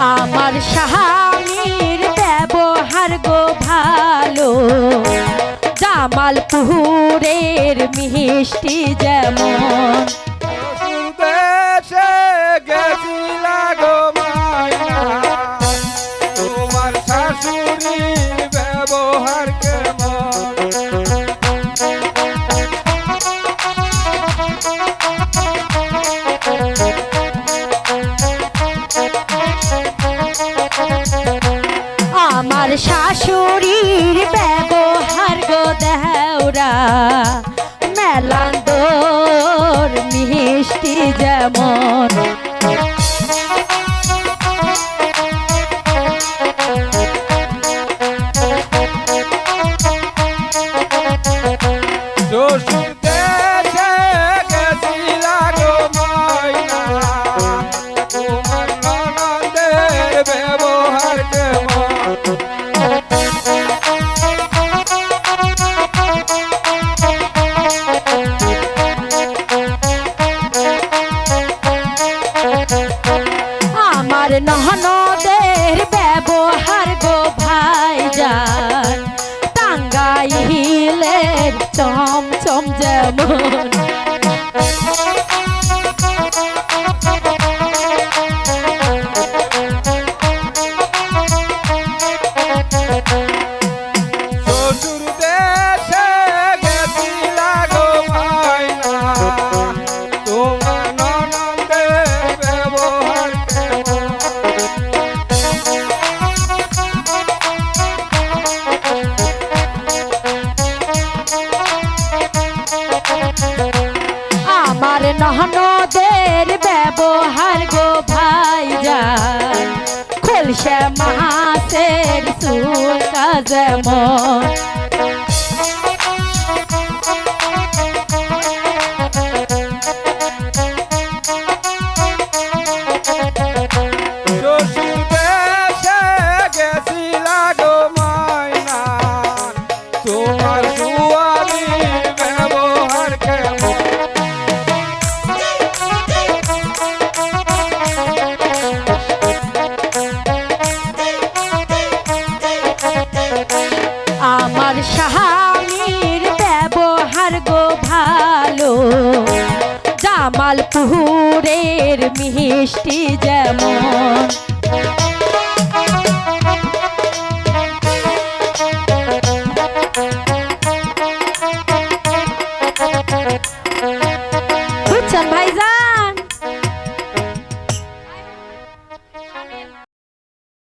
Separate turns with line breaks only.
আমার স্বামীর ব্যবহার গো ভালো। জামালপুরের মিষ্টি যেমন।
ব্যবহার কেমন?
আমার শাশুড়ির ব্যবহার গো দেওরা। মেলান্দর মিষ্টি যেমন।
ব্যবহার কেমন
আমার নহনদের ব্যবহার গো ভাই ভাইজান। টাঙ্গাইলের চমচম যেমন নহনদের ব্যবহার গো ভাই ভাইজান। খোলসে মাসের সুর যেমন স্বামীর ব্যবহার গো ভালো। জামালপুরের মিষ্টি যেমন। ভাইজা